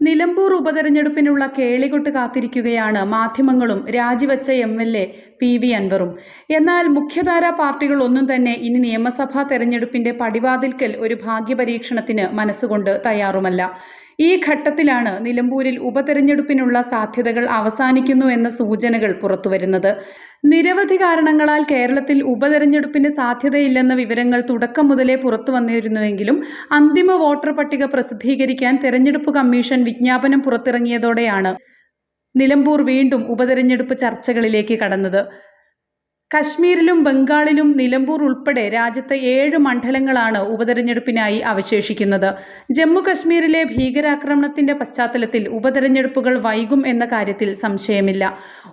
നിലമ്പൂർ ഉപതെരഞ്ഞെടുപ്പിനുള്ള കേളികൊട്ട് കാത്തിരിക്കുകയാണ് മാധ്യമങ്ങളും രാജിവെച്ച M L A P V അൻവറും. എന്നാൽ മുഖ്യധാരാ പാർട്ടികൾ ഒന്നും തന്നെ ഇനി നിയമസഭാ തെരഞ്ഞെടുപ്പിന്റെ പടിവാതിൽക്കൽ ഒരു ഭാഗ്യപരീക്ഷണത്തിന് മനസ്സുകൊണ്ട് തയ്യാറുമല്ല. ഈ ഘട്ടത്തിലാണ് നിലമ്പൂരിൽ ഉപതെരഞ്ഞെടുപ്പിനുള്ള സാധ്യതകൾ അവസാനിക്കുന്നു എന്ന സൂചനകൾ പുറത്തുവരുന്നത്. നിരവധി കാരണങ്ങളാൽ കേരളത്തിൽ ഉപതെരഞ്ഞെടുപ്പിന് സാധ്യതയില്ലെന്ന വിവരങ്ങൾ തുടക്കം മുതലേ പുറത്തു വന്നിരുന്നുവെങ്കിലും അന്തിമ വോട്ടർ പട്ടിക പ്രസിദ്ധീകരിക്കാൻ തെരഞ്ഞെടുപ്പ് കമ്മീഷൻ വിജ്ഞാപനം പുറത്തിറങ്ങിയതോടെയാണ് നിലമ്പൂർ വീണ്ടും ഉപതെരഞ്ഞെടുപ്പ് ചർച്ചകളിലേക്ക് കടന്നത്. കശ്മീരിലും ബംഗാളിലും നിലമ്പൂർ ഉൾപ്പെടെ രാജ്യത്തെ ഏഴ് മണ്ഡലങ്ങളാണ് ഉപതെരഞ്ഞെടുപ്പിനായി അവശേഷിക്കുന്നത്. ജമ്മു കശ്മീരിലെ ഭീകരാക്രമണത്തിന്റെ പശ്ചാത്തലത്തിൽ ഉപതെരഞ്ഞെടുപ്പുകൾ വൈകും എന്ന കാര്യത്തിൽ സംശയമില്ല.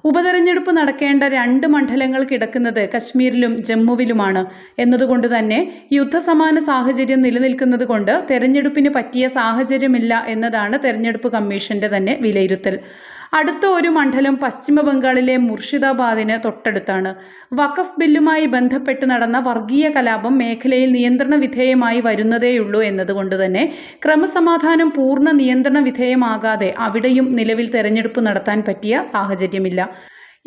ഉപതെരഞ്ഞെടുപ്പ് നടക്കേണ്ട രണ്ട് മണ്ഡലങ്ങൾ കിടക്കുന്നത് കശ്മീരിലും ജമ്മുവിലുമാണ്. എന്നതുകൊണ്ട് തന്നെ യുദ്ധസമാന സാഹചര്യം നിലനിൽക്കുന്നത് കൊണ്ട് തെരഞ്ഞെടുപ്പിന് പറ്റിയ സാഹചര്യമില്ല എന്നതാണ് തെരഞ്ഞെടുപ്പ് കമ്മീഷന്റെ തന്നെ വിലയിരുത്തൽ. അടുത്ത ഒരു മണ്ഡലം പശ്ചിമ ബംഗാളിലെ മുർഷിദാബാദിന് തൊട്ടടുത്താണ്. വഖഫ് ബില്ലുമായി ബന്ധപ്പെട്ട് നടന്ന വർഗീയ കലാപം മേഖലയിൽ നിയന്ത്രണ വിധേയമായി വരുന്നതേയുള്ളൂ എന്നതുകൊണ്ട് തന്നെ ക്രമസമാധാനം പൂർണ നിയന്ത്രണ വിധേയമാകാതെ അവിടെയും നിലവിൽ തെരഞ്ഞെടുപ്പ് നടത്താൻ പറ്റിയ സാഹചര്യമില്ല.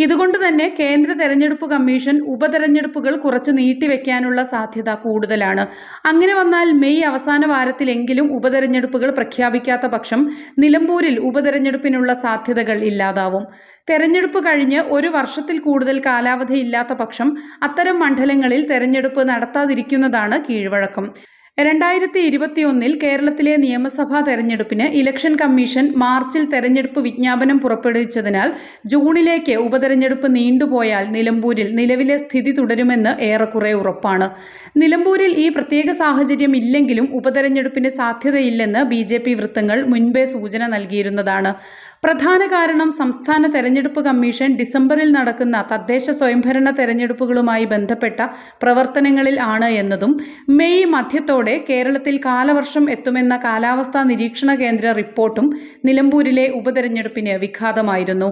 ഇതുകൊണ്ട് തന്നെ കേന്ദ്ര തെരഞ്ഞെടുപ്പ് കമ്മീഷൻ ഉപതെരഞ്ഞെടുപ്പുകൾ കുറച്ച് നീട്ടിവെക്കാനുള്ള സാധ്യത കൂടുതലാണ്. അങ്ങനെ വന്നാൽ മെയ് അവസാന വാരത്തിലെങ്കിലും ഉപതെരഞ്ഞെടുപ്പുകൾ പ്രഖ്യാപിക്കാത്ത പക്ഷം നിലമ്പൂരിൽ ഉപതെരഞ്ഞെടുപ്പിനുള്ള സാധ്യതകൾ ഇല്ലാതാവും. തെരഞ്ഞെടുപ്പ് കഴിഞ്ഞ് ഒരു വർഷത്തിൽ കൂടുതൽ കാലാവധി ഇല്ലാത്ത പക്ഷം അത്തരം മണ്ഡലങ്ങളിൽ തെരഞ്ഞെടുപ്പ് നടത്താതിരിക്കുന്നതാണ് കീഴ്വഴക്കം. രണ്ടായിരത്തി ഇരുപത്തിയൊന്നിൽ കേരളത്തിലെ നിയമസഭാ തെരഞ്ഞെടുപ്പിന് ഇലക്ഷൻ കമ്മീഷൻ മാർച്ചിൽ തെരഞ്ഞെടുപ്പ് വിജ്ഞാപനം പുറപ്പെടുവിച്ചതിനാൽ ജൂണിലേക്ക് ഉപതെരഞ്ഞെടുപ്പ് നീണ്ടുപോയാൽ നിലമ്പൂരിൽ നിലവിലെ സ്ഥിതി തുടരുമെന്ന് ഏറെക്കുറെ ഉറപ്പാണ്. നിലമ്പൂരിൽ ഈ പ്രത്യേക സാഹചര്യം ഇല്ലെങ്കിലും ഉപതെരഞ്ഞെടുപ്പിന് സാധ്യതയില്ലെന്ന് ബി വൃത്തങ്ങൾ മുൻപേ സൂചന നൽകിയിരുന്നതാണ്. പ്രധാന കാരണം സംസ്ഥാന തെരഞ്ഞെടുപ്പ് കമ്മീഷൻ ഡിസംബറിൽ നടക്കുന്ന തദ്ദേശ സ്വയംഭരണ തെരഞ്ഞെടുപ്പുകളുമായി ബന്ധപ്പെട്ട പ്രവർത്തനങ്ങളിൽ ആണ് എന്നതും മെയ് മധ്യത്തോടെ കേരളത്തിൽ കാലവർഷം എത്തുമെന്ന കാലാവസ്ഥാ നിരീക്ഷണ കേന്ദ്ര റിപ്പോർട്ടും നിലമ്പൂരിലെ ഉപതെരഞ്ഞെടുപ്പിന് വിഘാതമായിരുന്നു.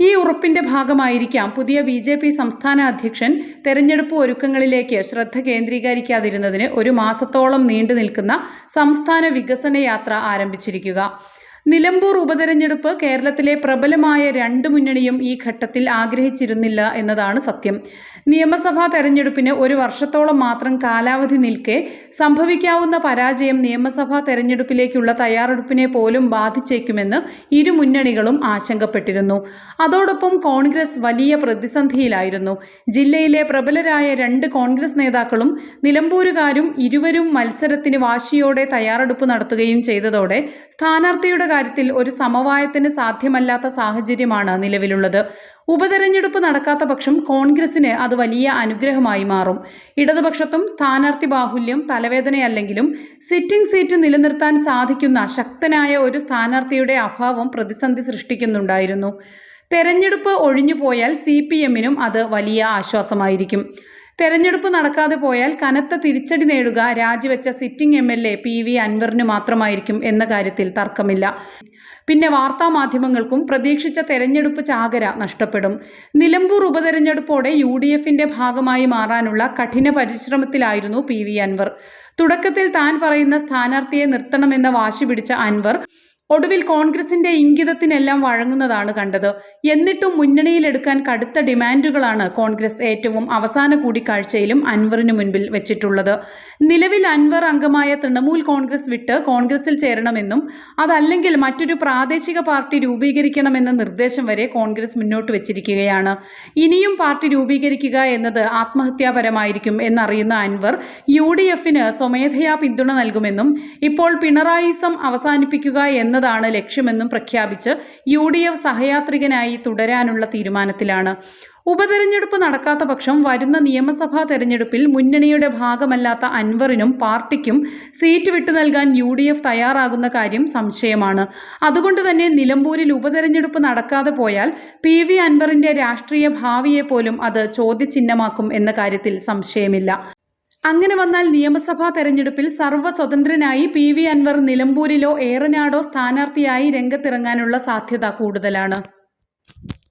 ഈ ഉറപ്പിന്റെ ഭാഗമായിരിക്കാം പുതിയ ബി ജെ പി സംസ്ഥാന അധ്യക്ഷൻ തെരഞ്ഞെടുപ്പ് ഒരുക്കങ്ങളിലേക്ക് ശ്രദ്ധ കേന്ദ്രീകരിക്കാതിരുന്നതിന് ഒരു മാസത്തോളം നീണ്ടു നിൽക്കുന്ന സംസ്ഥാന വികസന യാത്ര ആരംഭിച്ചിരിക്കുക. നിലമ്പൂർ ഉപതെരഞ്ഞെടുപ്പ് കേരളത്തിലെ പ്രബലമായ രണ്ട് മുന്നണിയും ഈ ഘട്ടത്തിൽ ആഗ്രഹിച്ചിരുന്നില്ല എന്നതാണ് സത്യം. നിയമസഭാ തെരഞ്ഞെടുപ്പിന് ഒരു വർഷത്തോളം മാത്രം കാലാവധി നിൽക്കെ സംഭവിക്കാവുന്ന പരാജയം നിയമസഭാ തെരഞ്ഞെടുപ്പിലേക്കുള്ള തയ്യാറെടുപ്പിനെ പോലും ബാധിച്ചേക്കുമെന്ന് ഇരു മുന്നണികളും ആശങ്കപ്പെട്ടിരുന്നു. അതോടൊപ്പം കോൺഗ്രസ് വലിയ പ്രതിസന്ധിയിലായിരുന്നു. ജില്ലയിലെ പ്രബലരായ രണ്ട് കോൺഗ്രസ് നേതാക്കളും നിലമ്പൂരുകാരും ഇരുവരും മത്സരത്തിന് വാശിയോടെ തയ്യാറെടുപ്പ് നടത്തുകയും ചെയ്തതോടെ സ്ഥാനാർത്ഥിയുടെ കാര്യത്തിൽ ഒരു സമവായത്തിന് സാധ്യമല്ലാത്ത സാഹചര്യമാണ് നിലവിലുള്ളത്. ഉപതെരഞ്ഞെടുപ്പ് നടക്കാത്ത പക്ഷം കോൺഗ്രസിന് അത് വലിയ അനുഗ്രഹമായി മാറും. ഇടതുപക്ഷത്തും സ്ഥാനാർത്ഥി ബാഹുല്യം തലവേദനയല്ലെങ്കിലും സിറ്റിംഗ് സീറ്റ് നിലനിർത്താൻ സാധിക്കുന്ന ശക്തനായ ഒരു സ്ഥാനാർത്ഥിയുടെ അഭാവം പ്രതിസന്ധി സൃഷ്ടിക്കുന്നുണ്ടായിരുന്നു. തെരഞ്ഞെടുപ്പ് ഒഴിഞ്ഞുപോയാൽ സി പി എമ്മിനും അത് വലിയ ആശ്വാസമായിരിക്കും. തെരഞ്ഞെടുപ്പ് നടക്കാതെ പോയാൽ കനത്ത തിരിച്ചടി നേടുക രാജിവെച്ച sitting M L A P V അൻവറിന് മാത്രമായിരിക്കും എന്ന കാര്യത്തിൽ തർക്കമില്ല. പിന്നെ വാർത്താമാധ്യമങ്ങൾക്കും പ്രതീക്ഷിച്ച തെരഞ്ഞെടുപ്പ് ചാകര നഷ്ടപ്പെടും. നിലമ്പൂർ ഉപതെരഞ്ഞെടുപ്പോടെ യു ഡി എഫിന്റെ ഭാഗമായി മാറാനുള്ള കഠിന പരിശ്രമത്തിലായിരുന്നു പി വി അൻവർ. തുടക്കത്തിൽ താൻ പറയുന്ന സ്ഥാനാർത്ഥിയെ നിർത്തണമെന്ന വാശി പിടിച്ച അൻവർ ഒടുവിൽ കോൺഗ്രസിന്റെ ഇംഗിതത്തിനെല്ലാം വഴങ്ങുന്നതാണ് കണ്ടത്. എന്നിട്ടും മുന്നണിയിലെടുക്കാൻ കടുത്ത ഡിമാൻഡുകളാണ് കോൺഗ്രസ് ഏറ്റവും അവസാന കൂടിക്കാഴ്ചയിലും അൻവറിന് മുൻപിൽ വെച്ചിട്ടുള്ളത്. നിലവിൽ അൻവർ അംഗമായ തൃണമൂൽ കോൺഗ്രസ് വിട്ട് കോൺഗ്രസിൽ ചേരണമെന്നും അതല്ലെങ്കിൽ മറ്റൊരു പ്രാദേശിക പാർട്ടി രൂപീകരിക്കണമെന്ന നിർദ്ദേശം വരെ കോൺഗ്രസ് മുന്നോട്ട് വെച്ചിരിക്കുകയാണ്. ഇനിയും പാർട്ടി രൂപീകരിക്കുക എന്നത് ആത്മഹത്യാപരമായിരിക്കും എന്നറിയുന്ന അൻവർ യു ഡി എഫിന് സ്വമേധയാ പിന്തുണ നൽകുമെന്നും ഇപ്പോൾ പിണറായിസം അവസാനിപ്പിക്കുക എന്നതാണ് ലക്ഷ്യമെന്നും പ്രഖ്യാപിച്ച് യു ഡി എഫ് സഹയാത്രികനായി തുടരാനുള്ള തീരുമാനത്തിലാണ്. ഉപതെരഞ്ഞെടുപ്പ് നടക്കാത്ത പക്ഷം വരുന്ന നിയമസഭാ തെരഞ്ഞെടുപ്പിൽ മുന്നണിയുടെ ഭാഗമല്ലാത്ത അൻവറിനും പാർട്ടിക്കും സീറ്റ് വിട്ടു നൽകാൻ യു ഡി എഫ് തയ്യാറാകുന്ന കാര്യം സംശയമാണ്. അതുകൊണ്ട് തന്നെ നിലമ്പൂരിൽ ഉപതെരഞ്ഞെടുപ്പ് നടക്കാതെ പോയാൽ പി വി അൻവറിന്റെ രാഷ്ട്രീയ ഭാവിയെപ്പോലും അത് ചോദ്യചിഹ്നമാക്കും എന്ന കാര്യത്തിൽ സംശയമില്ല. അങ്ങനെ വന്നാൽ നിയമസഭാ തെരഞ്ഞെടുപ്പിൽ സർവസ്വതന്ത്രനായി പി വി അൻവർ നിലമ്പൂരിലോ ഏറനാടോ സ്ഥാനാർത്ഥിയായി രംഗത്തിറങ്ങാനുള്ള സാധ്യത കൂടുതലാണ്.